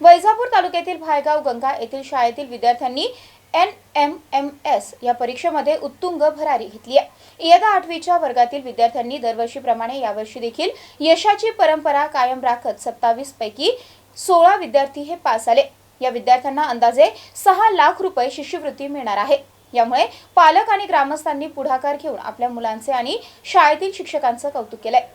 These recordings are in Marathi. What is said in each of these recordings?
वैजापूर तालुक्यातील भायगाव गंगा येथील शाळेतील विद्यार्थ्यांनी एन एम एम एस या परीक्षेमध्ये उत्तुंग भरारी घेतली आहे. इयत्ता आठवीच्या वर्गातील विद्यार्थ्यांनी दरवर्षीप्रमाणे यावर्षी देखील यशाची परंपरा कायम राखत सत्तावीस पैकी सोळा विद्यार्थी हे पास आले या विद्यार्थ्यांना अंदाजे सहा लाख रुपये शिष्यवृत्ती मिळणार आहे. यामुळे पालक आणि ग्रामस्थांनी पुढाकार घेऊन आपल्या मुलांचे आणि शाळेतील शिक्षकांचं कौतुक केलंय.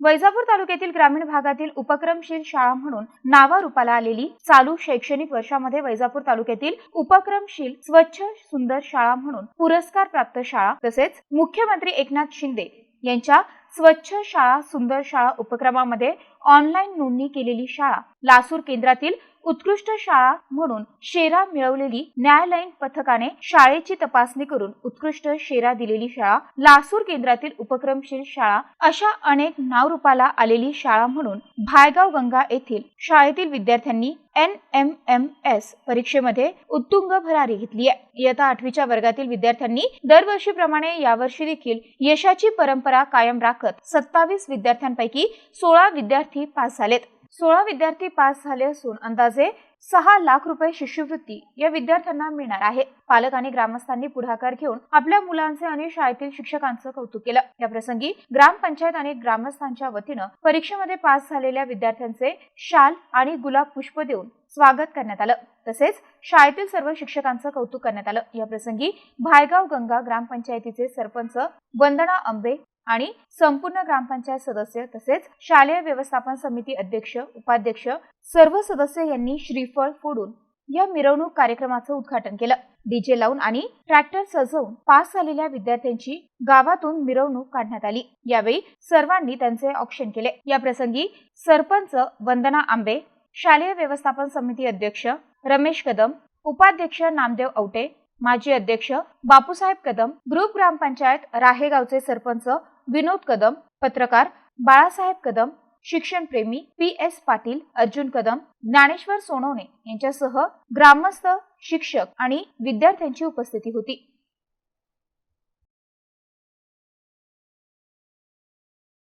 वैजापूर तालुक्यातील ग्रामीण भागातील उपक्रमशील शाळा म्हणून नावारूपाला आलेली चालू शैक्षणिक वर्षामध्ये वैजापूर तालुक्यातील उपक्रमशील स्वच्छ सुंदर शाळा म्हणून पुरस्कार प्राप्त शाळा तसेच मुख्यमंत्री एकनाथ शिंदे यांच्या स्वच्छ शाळा सुंदर शाळा उपक्रमामध्ये ऑनलाईन नोंदणी केलेली शाळा. लासूर केंद्रातील उत्कृष्ट शाळा म्हणून शेरा मिळवलेली न्यायालयीन पथकाने शाळेची तपासणी करून उत्कृष्ट शेरा दिलेली शाळा लासूर केंद्रातील उपक्रमशील शाळा अशा अनेक नावरूपाला आलेली शाळा म्हणून भायगाव गंगा येथील शाळेतील विद्यार्थ्यांनी एन एम एम एस परीक्षेमध्ये उत्तुंग भरारी घेतली आहे. इयत्ता आठवीच्या वर्गातील विद्यार्थ्यांनी दरवर्षीप्रमाणे यावर्षी देखील यशाची परंपरा कायम राखत सत्तावीस विद्यार्थ्यांपैकी सोळा विद्यार्थी पास झालेत. सोळा विद्यार्थी पास झाले असून अंदाजे सहा लाख रुपये शिष्यवृत्ती या विद्यार्थ्यांना मिळणार आहे. पालक आणि ग्रामस्थांनी पुढाकार घेऊन आपल्या मुलांचे आणि शाळेतील शिक्षकांचं कौतुक केलं. या प्रसंगी ग्रामपंचायत आणि ग्रामस्थांच्या वतीनं परीक्षेमध्ये पास झालेल्या विद्यार्थ्यांचे शाल आणि गुलाब पुष्प देऊन स्वागत करण्यात आलं. तसेच शाळेतील सर्व शिक्षकांचं कौतुक करण्यात आलं. या प्रसंगी भायगाव गंगा ग्रामपंचायतीचे सरपंच वंदना अंबे आणि संपूर्ण ग्रामपंचायत सदस्य तसेच शालेय व्यवस्थापन समिती अध्यक्ष उपाध्यक्ष सर्व सदस्य यांनी श्रीफळ फोडून या मिरवणूक कार्यक्रमाचं उद्घाटन केलं. डीजे लावून आणि ट्रॅक्टर सजवून पास झालेल्या विद्यार्थ्यांची गावातून मिरवणूक काढण्यात आली. यावेळी सर्वांनी त्यांचे औक्षण केले. या प्रसंगी सरपंच वंदना आंबे शालेय व्यवस्थापन समिती अध्यक्ष रमेश कदम उपाध्यक्ष नामदेव औटे माजी अध्यक्ष बापूसाहेब कदम ग्रुप ग्रामपंचायत राहेगावचे सरपंच विनोद कदम पत्रकार बाळासाहेब कदम शिक्षणप्रेमी पी एस पाटील अर्जुन कदम ज्ञानेश्वर सोनवणे यांच्यासह ग्रामस्थ शिक्षक आणि विद्यार्थ्यांची उपस्थिती होती.